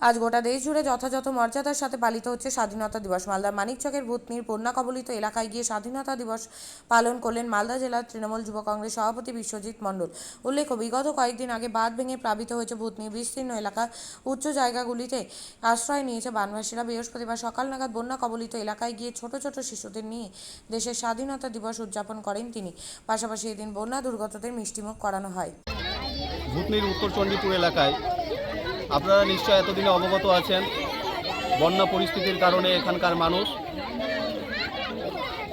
আজ গোটা দেশ জুড়ে যথাযথ মর্যাদার সাথে পালিত হচ্ছে স্বাধীনতা দিবস। মালদার মানিকচকের ভূতনির বন্যা কবলিত এলাকায় গিয়ে স্বাধীনতা দিবস পালন করলেন মালদা জেলার তৃণমূল যুব কংগ্রেস সভাপতি বিশ্বজিৎ মণ্ডল। উল্লেখ্য, বিগত কয়েকদিন আগে বাঁধ ভেঙে প্লাবিত হয়েছে ভূতনির বিস্তীর্ণ এলাকা। উচ্চ জায়গাগুলিতে আশ্রয় নিয়েছে বানবাসীরা বৃহস্পতিবার সকাল নাগাদ বন্যা কবলিত এলাকায় গিয়ে ছোট ছোট শিশুদের নিয়ে দেশের স্বাধীনতা দিবস উদযাপন করেন তিনি। পাশাপাশি এদিন বন্যা দুর্গতদের মিষ্টিমুখ করানো হয়। ভূতনির উত্তর চণ্ডীপুর এলাকায় আপনারা নিশ্চয় এতদিনে অবগত আছেন, বন্যা পরিস্থিতির কারণে এখানকার মানুষ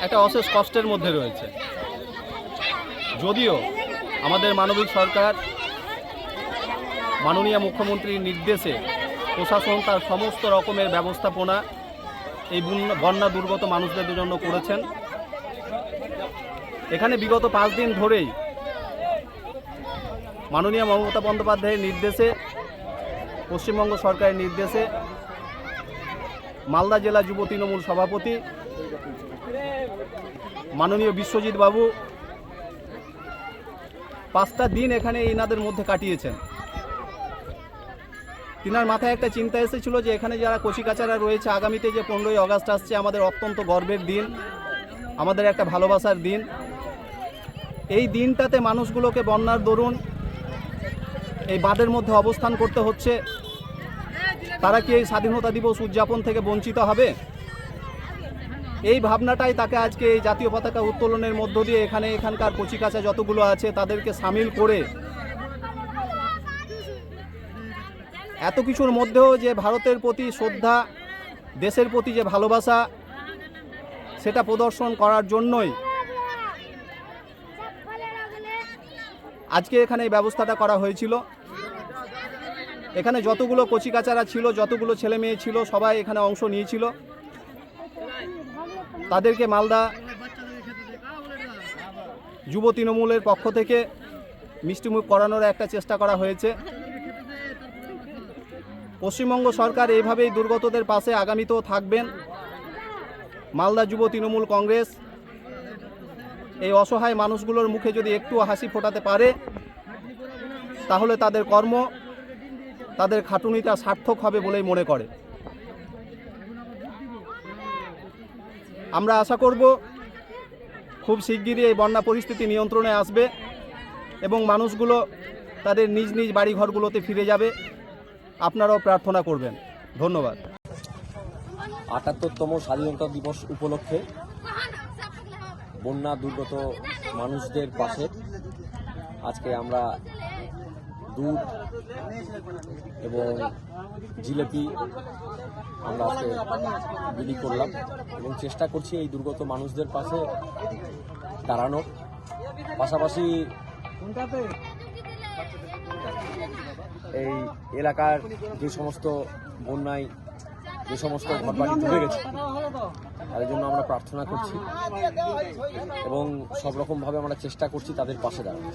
একটা অশেষ কষ্টের মধ্যে রয়েছে। যদিও আমাদের মানবিক সরকার মাননীয় মুখ্যমন্ত্রীর নির্দেশে প্রশাসন তার সমস্ত রকমের ব্যবস্থাপনা এই বন্যা- দুর্গত মানুষদের জন্য করেছেন। এখানে বিগত পাঁচ দিন ধরেই মাননীয় মমতা বন্দ্যোপাধ্যায়ের নির্দেশে পশ্চিমবঙ্গ সরকারের নির্দেশে মালদা জেলা যুব তৃণমূল সভাপতি মাননীয় বিশ্বজিৎ বাবু পাঁচটা দিন এখানে এনাদের মধ্যে কাটিয়েছেন। তিনার মাথায় একটা চিন্তা এসেছিল যে এখানে যারা কচিকাচারা রয়েছে, আগামীতে যে পনেরোই আগস্ট আসছে, আমাদের অত্যন্ত গর্বের দিন, আমাদের একটা ভালোবাসার দিন। এই দিনটাতে মানুষগুলোকে বন্যার দরুন এই বাঁধের মধ্যে অবস্থান করতে হচ্ছে। তারা কি এই স্বাধীনতা দিবস উদযাপন থেকে বঞ্চিত হবে? এই ভাবনাটাই তাকে আজকে এই জাতীয় পতাকা উত্তোলনের মধ্য দিয়ে এখানে এখানকার কচিকাচা যতগুলো আছে তাদেরকে সামিল করে এত কিছুর মধ্যেও যে ভারতের প্রতি শ্রদ্ধা, দেশের প্রতি যে ভালোবাসা, সেটা প্রদর্শন করার জন্যই আজকে এখানে এই ব্যবস্থাটা করা হয়েছিল। এখানে যতগুলো কচিকাচারা ছিল, যতগুলো ছেলে মেয়ে ছিল, সবাই এখানে অংশ নিয়েছিল। তাদেরকে মালদা যুব তৃণমূলের পক্ষ থেকে মিষ্টিমুখ করানোর একটা চেষ্টা করা হয়েছে। পশ্চিমবঙ্গ সরকার এইভাবেই দুর্গতদের পাশে আগামীতেও থাকবেন। মালদা যুব তৃণমূল কংগ্রেস এই অসহায় মানুষগুলোর মুখে যদি একটু হাসি ফোটাতে পারে, তাহলে তাদের কর্ম তাদের খাটুনিটা সার্থক হবে বলেই মনে করে। আমরা আশা করব খুব শিগগিরই এই বন্যা পরিস্থিতি নিয়ন্ত্রণে আসবে এবং মানুষগুলো তাদের নিজ নিজ বাড়িঘরগুলোতে ফিরে যাবে। আপনারাও প্রার্থনা করবেন। ধন্যবাদ। আটাত্তরতম স্বাধীনতা দিবস উপলক্ষে বন্যা দুর্গত মানুষদের পাশে আজকে আমরা দুধ এবং জিলেপি আমরা বিলি করলাম এবং চেষ্টা করছি এই দুর্গত মানুষদের পাশে দাঁড়ানোর। পাশাপাশি এই এলাকার যে সমস্ত বন্যায়, যে সমস্ত ঘরবাড়ি ডুবে গেছে, তাদের জন্য আমরা প্রার্থনা করছি এবং সব রকমভাবে আমরা চেষ্টা করছি তাদের পাশে দাঁড়ানোর।